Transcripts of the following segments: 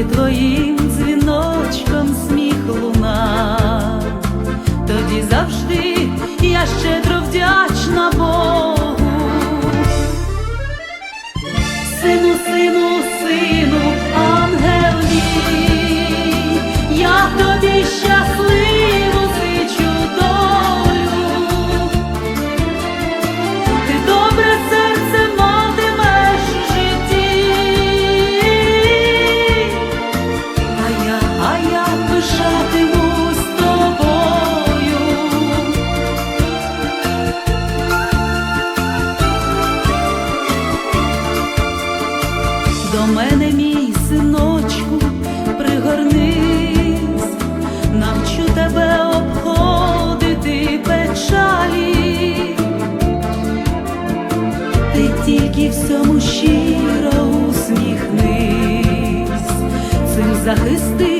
коли твоїм дзвіночком сміх луна, тоді завжди я щедро Тільки всьому щиро усміхнись, цим захистиш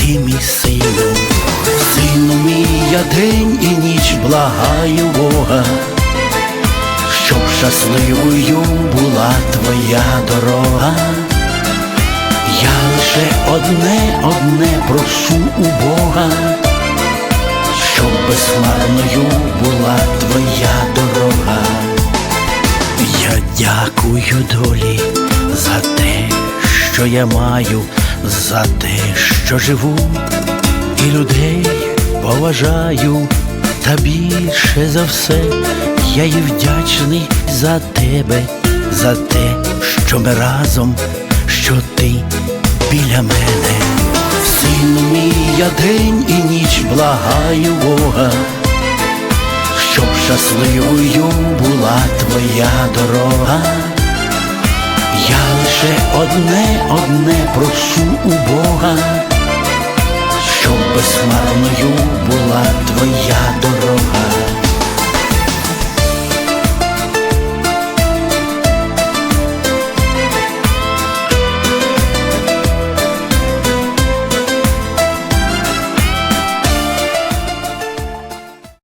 ти мій сину. Сину мій, я день і ніч благаю Бога, щоб щасливою була твоя дорога. Я лише одне, одне прошу у Бога, щоб безмарною була твоя дорога. Я дякую долі за те, що я маю, за те, що живу, і людей поважаю, та більше за все я і вдячний за тебе, за те, що ми разом, що ти біля мене. Сину мій, я день і ніч благаю Бога щоб щасливою була твоя дорога. Одне, прошу у Бога, щоб безмарною була твоя